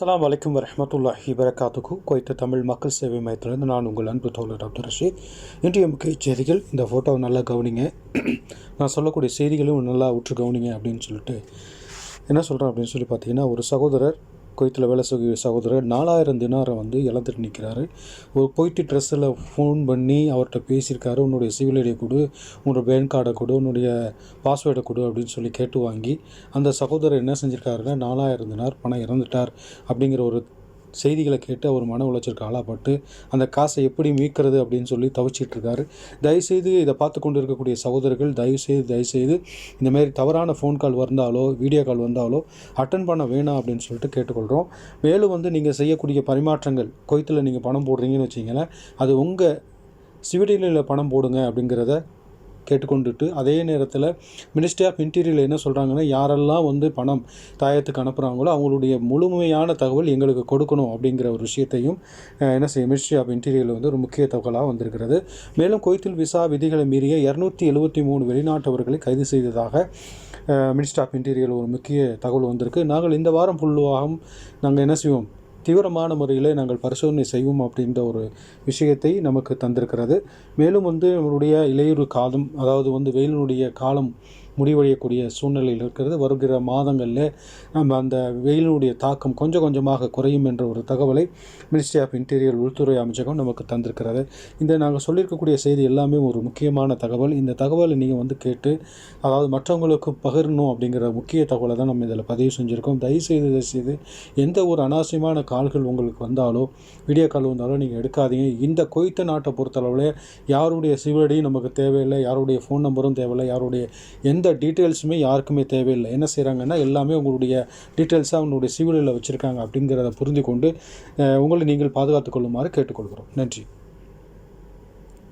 அஸ்லாம் வலைக்கம் வரமத்துல்லாஹி வரகாத்துக்கு குவைத்த தமிழ் மக்கள் சேவை மையத்திலிருந்து நான் உங்கள் அன்பு தோழர் அப்துல் ரஷீத். இன்றைய முக்கிய செய்திகள் இந்த ஃபோட்டோவை நல்லா கவனிங்க. நான் சொல்லக்கூடிய செய்திகளும் நல்லா உற்று கவனிங்க அப்படின்னு சொல்லிட்டு என்ன சொல்கிறேன் அப்படின்னு சொல்லி பார்த்தீங்கன்னா ஒரு சகோதரர் குவைத்தில் வேலை செய்ய சகோதரர் நாலாயிரம் தினாரை வந்து இழந்துட்டு நிற்கிறாரு. ஒரு போயிட்டு ட்ரெஸ்ஸில் ஃபோன் பண்ணி அவர்கிட்ட பேசியிருக்காரு. உன்னுடைய சிவில் ஐடியை கொடு உன்னோட பேன் கார்டை கொடு உன்னுடைய பாஸ்வேர்டை கொடு அப்படின்னு சொல்லி கேட்டு வாங்கி அந்த சகோதரர் என்ன செஞ்சுருக்காருன்னா நாலாயிரம் தினார் பணம் இறந்துட்டார் அப்படிங்கிற ஒரு செய்திகளை கேட்டு அவர் மன உளைச்சலுக்கு ஆளாப்பட்டு அந்த காசை எப்படி மீட்கிறது அப்படின்னு சொல்லி தவிச்சிட்டு இருக்காரு தயவுசெய்து இதை பார்த்து கொண்டு இருக்கக்கூடிய சகோதரர்கள் தயவுசெய்து தயவுசெய்து இந்த மாதிரி தவறான ஃபோன் கால் வந்தாலோ வீடியோ கால் வந்தாலோ அட்டன் பண்ண வேணாம் அப்படின்னு சொல்லிட்டு கேட்டுக்கொள்கிறோம் மேலும் வந்து நீங்கள் செய்யக்கூடிய பரிமாற்றங்கள் கொய்த்தில் நீங்கள் பணம் போடுறீங்கன்னு வச்சிங்களேன் அது உங்கள் சிவிடியில் பணம் போடுங்க அப்படிங்கிறத கேட்டுக்கொண்டுட்டு அதே நேரத்தில் மினிஸ்ட்ரி ஆஃப் இன்டீரியரில் என்ன சொல்கிறாங்கன்னா யாரெல்லாம் வந்து பணம் தாயத்துக்கு அனுப்புகிறாங்களோ அவங்களுடைய முழுமையான தகவல் எங்களுக்கு கொடுக்கணும் அப்படிங்கிற ஒரு விஷயத்தையும் என்ன செய்யும் மினிஸ்ட்ரி ஆஃப் இன்டீரியரில் வந்து ஒரு முக்கிய தகவலாக வந்திருக்கிறது. மேலும் குவைத்தில் விசா விதிகளை மீறிய இரநூத்தி எழுபத்தி மூணு வெளிநாட்டவர்களை கைது செய்ததாக மினிஸ்ட்ரி ஆஃப் இன்டீரியர் ஒரு முக்கிய தகவல் வந்திருக்கு. நாங்கள் இந்த வாரம் ஃபுல்லுவாகவும் நாங்கள் என்ன செய்வோம்? தீவிரமான முறையில் நாங்கள் பரிசோதனை செய்வோம் அப்படின்ற ஒரு விஷயத்தை நமக்கு தந்திருக்கிறது. மேலும் வந்து நம்மளுடைய இலையுறு காலம் அதாவது வந்து வெயிலினுடைய காலம் முடிவடையக்கூடிய சூழ்நிலையில் இருக்கிறது. வருகிற மாதங்களில் நம்ம அந்த வெயிலினுடைய தாக்கம் கொஞ்சம் கொஞ்சமாக குறையும் என்ற ஒரு தகவலை மினிஸ்ட்ரி ஆஃப் இன்டீரியர் உள்துறை அமைச்சகம் நமக்கு தந்திருக்கிறது. இந்த நாங்கள் சொல்லியிருக்கக்கூடிய செய்தி எல்லாமே ஒரு முக்கியமான தகவல். இந்த தகவலை நீங்கள் வந்து கேட்டு அதாவது மற்றவங்களுக்கு பகிரணும் அப்படிங்கிற முக்கிய தகவலை தான் நம்ம இதில் பதிவு செஞ்சுருக்கோம். தயவுசெய்து தயவுசெய்து எந்த ஒரு அனாவசியமான கால்கள் உங்களுக்கு வந்தாலோ வீடியோ கால் வந்தாலோ நீங்கள் எடுக்காதீங்க. இந்த கொய்த்த நாட்டை பொறுத்தளவில் யாருடைய சிவடியும் நமக்கு தேவையில்லை யாருடைய ஃபோன் நம்பரும் தேவையில்லை யாருடைய எந்த டீட்டெயில்ஸுமே யாருக்குமே தேவையில்லை. என்ன செய்கிறாங்கன்னா எல்லாமே உங்களுடைய டீட்டெயில்ஸாக உங்களுடைய சிவிலில் வச்சுருக்காங்க அப்படிங்கிறத புரிந்து கொண்டு உங்களை நீங்கள் பாதுகாத்துக் கொள்ளுமாறு கேட்டுக்கொள்கிறோம். நன்றி.